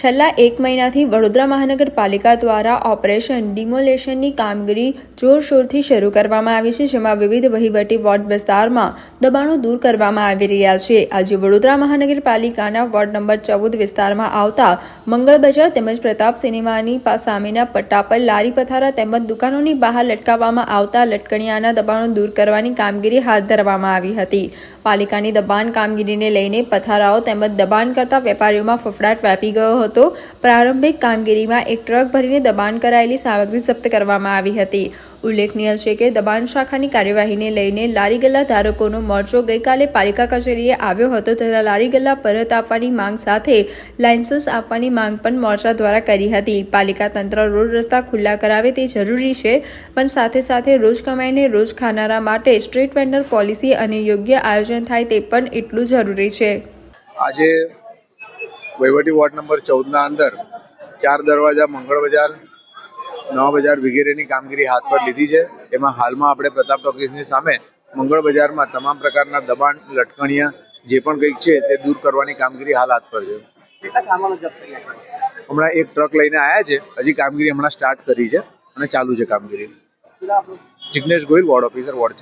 છેલ્લા એક મહિનાથી વડોદરા મહાનગરપાલિકા દ્વારા ઓપરેશન ડિમોલેશનની કામગીરી જોરશોરથી શરૂ કરવામાં આવી છે, જેમાં વિવિધ વહીવટી વોર્ડ વિસ્તારમાં દબાણો દૂર કરવામાં આવી રહ્યા છે. આજે વડોદરા મહાનગરપાલિકાના વોર્ડ નંબર ચૌદ વિસ્તારમાં આવતા મંગળ બજાર તેમજ પ્રતાપ સિનેમાની સામેના પટ્ટા પર લારી પથારા તેમજ દુકાનોની બહાર લટકાવવામાં આવતા લટકણિયાના દબાણો દૂર કરવાની કામગીરી હાથ ધરવામાં આવી હતી. પાલિકાની દબાણ કામગીરીને લઈને પથારાઓ તેમજ દબાણ કરતા વેપારીઓમાં ફફડાટ વ્યાપી ગયો હતો. પ્રારંભિક કામગીરીમાં એક ટ્રક ભરીને દબાણ કરાયેલી સામગ્રી જપ્ત કરવામાં આવી હતી. ઉલ્લેખનીય છે કે દબાણ શાખાની કાર્યવાહીને લઈને લારી ગલ્લા ધારકોનો મોરચો ગઈકાલે પાલિકા કચેરીએ આવ્યો હતો તથા લારી ગલ્લા પરત આપવાની માંગ સાથે લાયસન્સ આપવાની માંગ પણ મોરચા દ્વારા કરી હતી. પાલિકા તંત્ર રોડ રસ્તા ખુલ્લા કરાવે તે જરૂરી છે, પણ સાથે સાથે રોજ કમાઈને રોજ ખાનારા માટે સ્ટ્રીટ વેન્ડર પોલિસી અને યોગ્ય આયોજન થાય તે પણ એટલું જરૂરી છે. આજે વહીવટી વોર્ડ નંબર ચૌદના અંદર ચાર દરવાજા મંગળ બજાર નવા બજાર વગેરેની કામગીરી હાથ પર લીધી છે. એમાં હાલમાં આપણે પ્રતાપ ટોકીઝની સામે મંગળ બજારમાં તમામ પ્રકારના દબાણ લટકણિયા જે પણ કંઈક છે તે દૂર કરવાની કામગીરી હાલ હાથ પર છે. હમણાં એક ટ્રક લઈને આવ્યા છે. હજી કામગીરી હમણાં સ્ટાર્ટ કરી છે અને ચાલુ છે કામગીરી. Jignesh Gohil ward officer ward